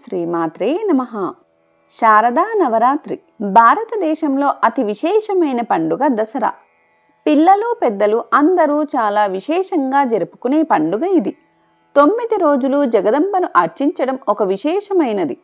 శ్రీమాత్రే నమ. శారదా నవరాత్రి. భారతదేశంలో అతి విశేషమైన పండుగ దసరా. పిల్లలు పెద్దలు అందరూ చాలా విశేషంగా జరుపుకునే పండుగ ఇది. తొమ్మిది రోజులు జగదంబను అర్చించడం ఒక విశేషమైనది.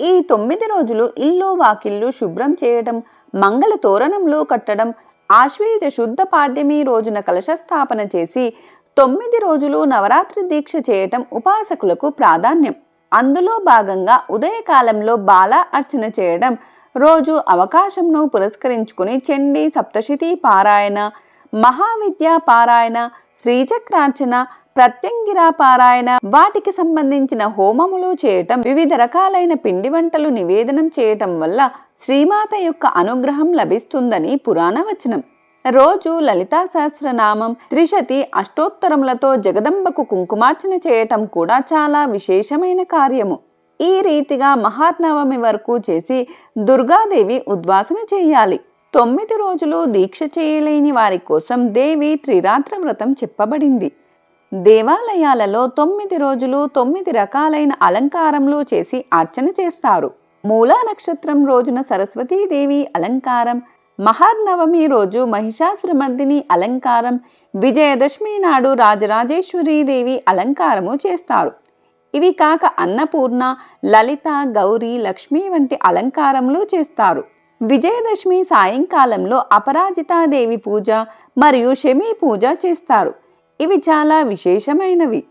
ఈ తొమ్మిది రోజులు ఇల్లు వాకిళ్ళు శుభ్రం చేయడం మంగళ తోరణంలో కట్టడం ఆశ్వేజ శుద్ధ పాడ్యమి రోజున కలశస్థాపన చేసి తొమ్మిది రోజులు నవరాత్రి దీక్ష చేయటం ఉపాసకులకు ప్రాధాన్యం. అందులో భాగంగా ఉదయకాలంలో బాల అర్చన చేయడం రోజు అవకాశంను పురస్కరించుకుని చండీ సప్తశతి పారాయణ మహావిద్యా పారాయణ శ్రీచక్రార్చన ప్రత్యంగిరా పారాయణ వాటికి సంబంధించిన హోమములు చేయటం వివిధ రకాలైన పిండి వంటలు నివేదనం చేయటం వల్ల శ్రీమాత యొక్క అనుగ్రహం లభిస్తుందని పురాణ వచనం రోజు లలితా సహస్రనామం త్రిశతి అష్టోత్తరములతో జగదంబకు కుంకుమార్చన చేయటం కూడా చాలా విశేషమైన కార్యము. ఈ రీతిగా మహాత్నవమి వరకు చేసి దుర్గాదేవి ఉద్వాసన చేయాలి. తొమ్మిది రోజులు దీక్ష చేయలేని వారి కోసం దేవి త్రిరాత్ర వ్రతం చెప్పబడింది. దేవాలయాలలో తొమ్మిది రోజులు తొమ్మిది రకాలైన అలంకారములు చేసి అర్చన చేస్తారు. మూలా నక్షత్రం రోజున సరస్వతీదేవి అలంకారం మహానవమి రోజు మహిషాసురమర్దిని అలంకారం విజయదశమి నాడు రాజరాజేశ్వరీదేవి అలంకారము చేస్తారు. ఇవి కాక అన్నపూర్ణ లలిత గౌరీ లక్ష్మి వంటి అలంకారములు చేస్తారు. విజయదశమి సాయంకాలంలో అపరాజితాదేవి పూజ మరియు శమీ పూజ చేస్తారు. ఇవి చాలా విశేషమైనవి.